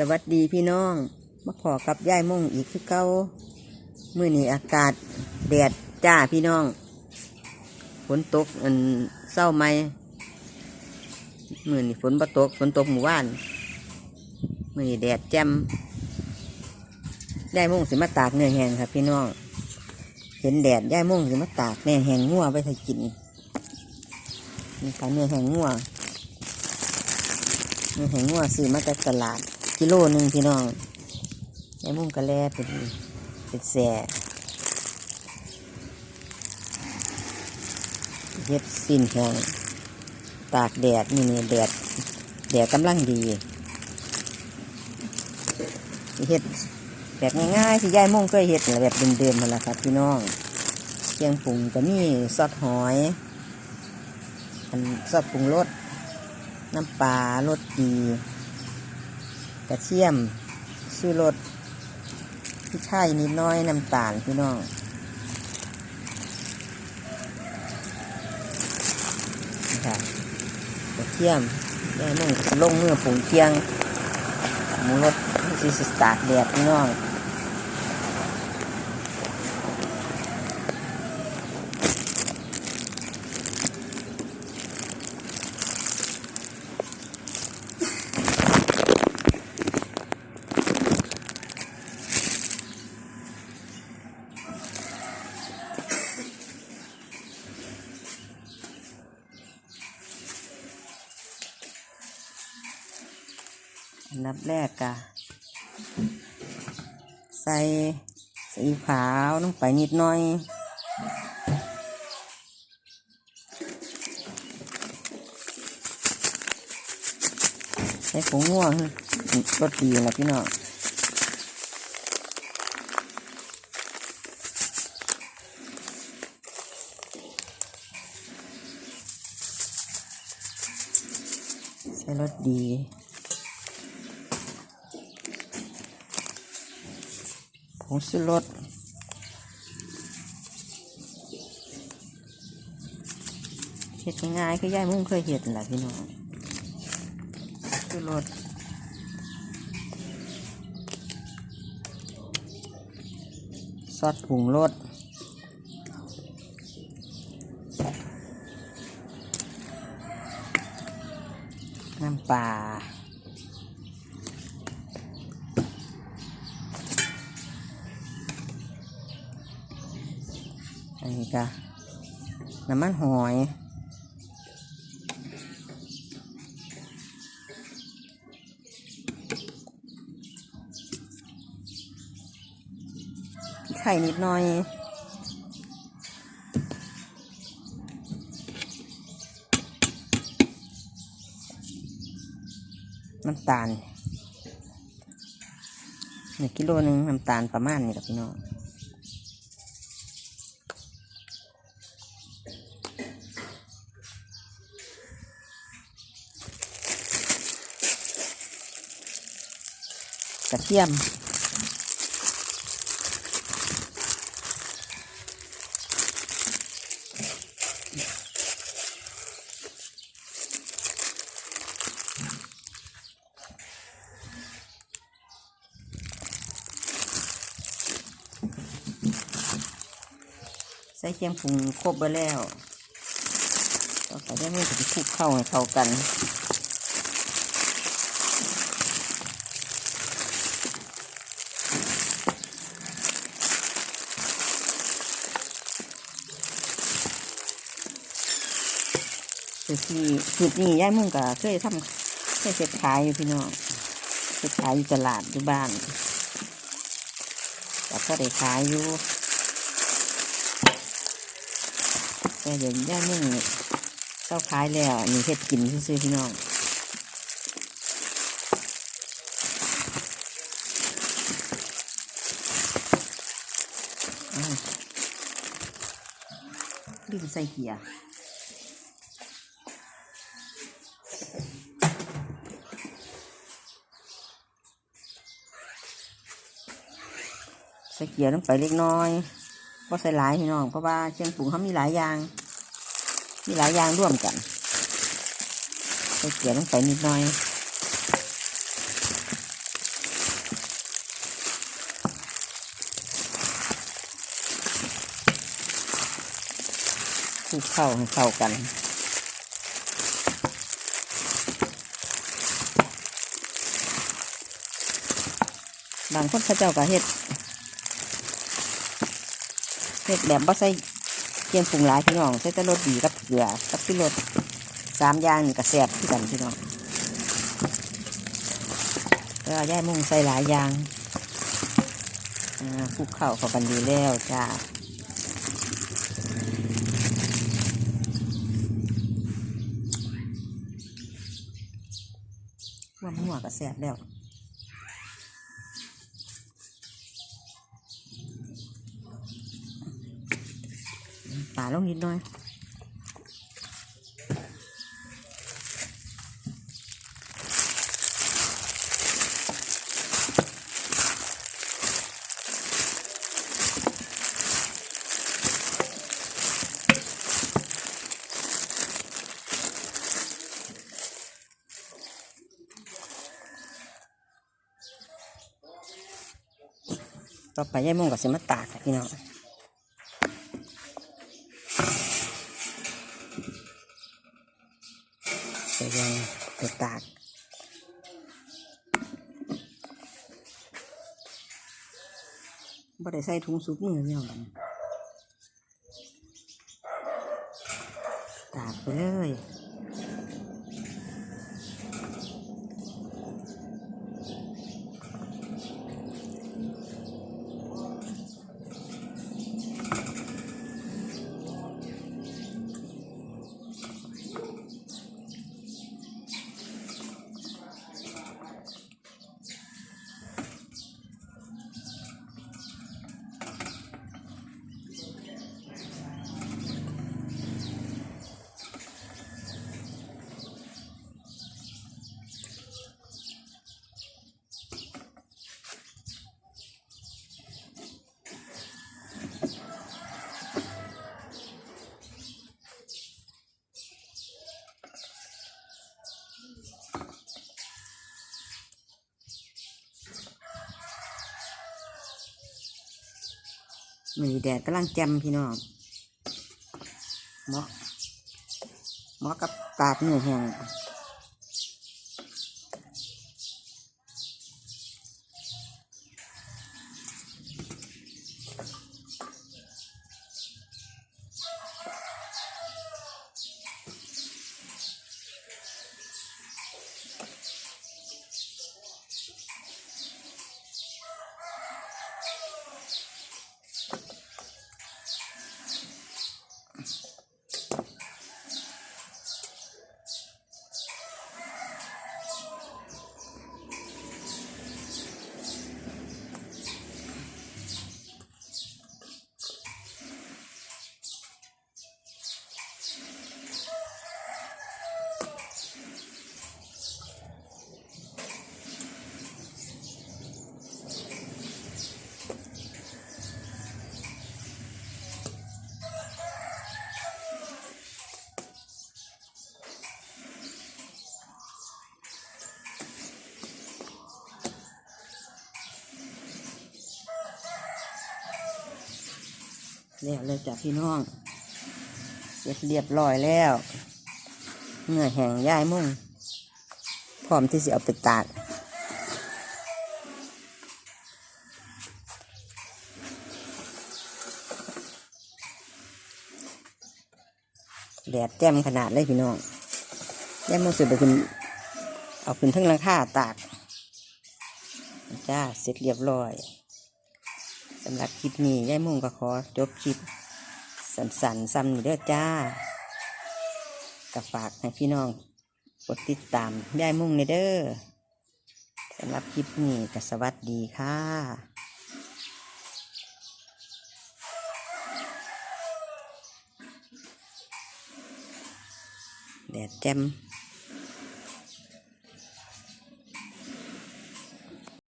สวัสดีพี่น้องมาขอกับย่ายม่งอีกคือเก้ามื่อนี้อากาศแดดจ้าพี่น้องฝนตกอันเศร้าไหมมื่อนี้ฝนบ่ตกฝนตกหมู่บ้านมื่อนี้แดดแจ่มย่ายม่งสิมาตากเนื้อแห้งครับพี่น้อง เห็นแดดย่ายม่งสิมาตากเนื้อแห้งงัวไปให้กินนี่ค่ะเนื้อแห้งงัวมีแหงงัวซื้อมาจากตลาด กิโลหนึ่งพี่น้องไอ้มุ่งกระแลเป็นเป็นแส่เฮ็ดสิ้นแห้งตากแดดนี่นี่แดดแดดกำลังดีเฮ็ดแบบง่ายๆที่ยายมุ่งเคยเฮ็ดแบบเดิมๆมาแหละครับพี่น้องเคียงปรุงก็มีซอสหอยอันซอสปรุงรสน้ำปลารสดี กระเทียมสูรสพริกไทยนิดน้อยน้ำตาลพี่น้องนี่ค่ะกระเทียมแม่นุ่งลงเมื่อผงเคียงหมูรสที่สตาร์ทแดดพี่น้อง อั นับแรกกะใส่สีขาวลงไปนิดหน่อยใส่ผงง่วงรสดีนะพี่น้องใส่รสดี ผงชูรสเห็ดง่ายๆคือย่ายมุ่งเคยเห็ดแหละพี่น้องชูรสซอสผงรสน้ำปลา อันนี้ก็น้ำมันหอย ไข่นิดหน่อยน้ำตาลหนึ่งกิโลหนึ่งน้ำตาลประมาณนี้แหละพี่น้อง กระเทียม ใส่เคียงปรุงครบไปแล้ว ต่อไปได้ไม่ถึงคลุกเข้าให้เข้ากัน ที่สูตรนี้ย่ายมุ่งก็เคยทำเคยเสร็จขายอยู่พี่น้องเสร็จขายอยู่ตลาดอยู่บ้านแต่ก็ได้ขายอยู่แต่เดี๋ยวย่ายมุ่งเจ้าขายแล้วนี่เฮ็ดกินซื้อพี่น้องอ้าวลืมใส่เกียร์ ใส่เกลือลงไปเล็กน้อยก็ใส่หลายพี่น้องเพราะว่าเชียงปรุงเขามีหลายอย่าง มีหลายอย่างร่วมกัน ใส่เกลือลงไปนิดหน่อยคลุกเข้าให้เข้ากันบางคนเขาเจ้ากับเห็ด เฮ็ดแบบบ่ใส่เกียมปรุงหลายพี่น้องใส่แต่รสดีกับเกลือกับพี่รสสามอย่างนี่ก็แซ่บคือกันพี่น้องแล้วย่ายมุ่งใส่หลายอย่างคลุกเข้าเข้ากันดีแล้วจ้าว่าหัวก็แซ่บแล้ว ป่าลงนิดหน่อยต่อไปยายโมงกับสิมาตากค่ะพี่น้อง ใส่ยังไปตากบ่ได้ใส่ถุงซุปมือเนี่ยมันตากไปเลย มีแดดกำลังแจ่มพี่น้องเหมาะเหมาะกับตากเนื้อแห้ง แล้วเลยจ้ะพี่น้อง เสร็จเรียบร้อยแล้วเนื้อแห้งย่ายมุ่งพร้อมที่จะเอาไปตากแดดแจ่มขนาดเลยพี่น้องย่ายมุ่งสุดไปขึ้นเอาขึ้นทั้งหลังคาตาก จ้า เสร็จเรียบร้อยำหรับคลิปนี้ยายมุ่งก็ขอจบคลิปสันๆซ้ำนี่เด้อจ้ากับฝากให้พี่น้องกดติดตามยายมุ่งในเด้อสำหรับคลิปนี้ก็สวัสดีค่ะแดดแจ่ม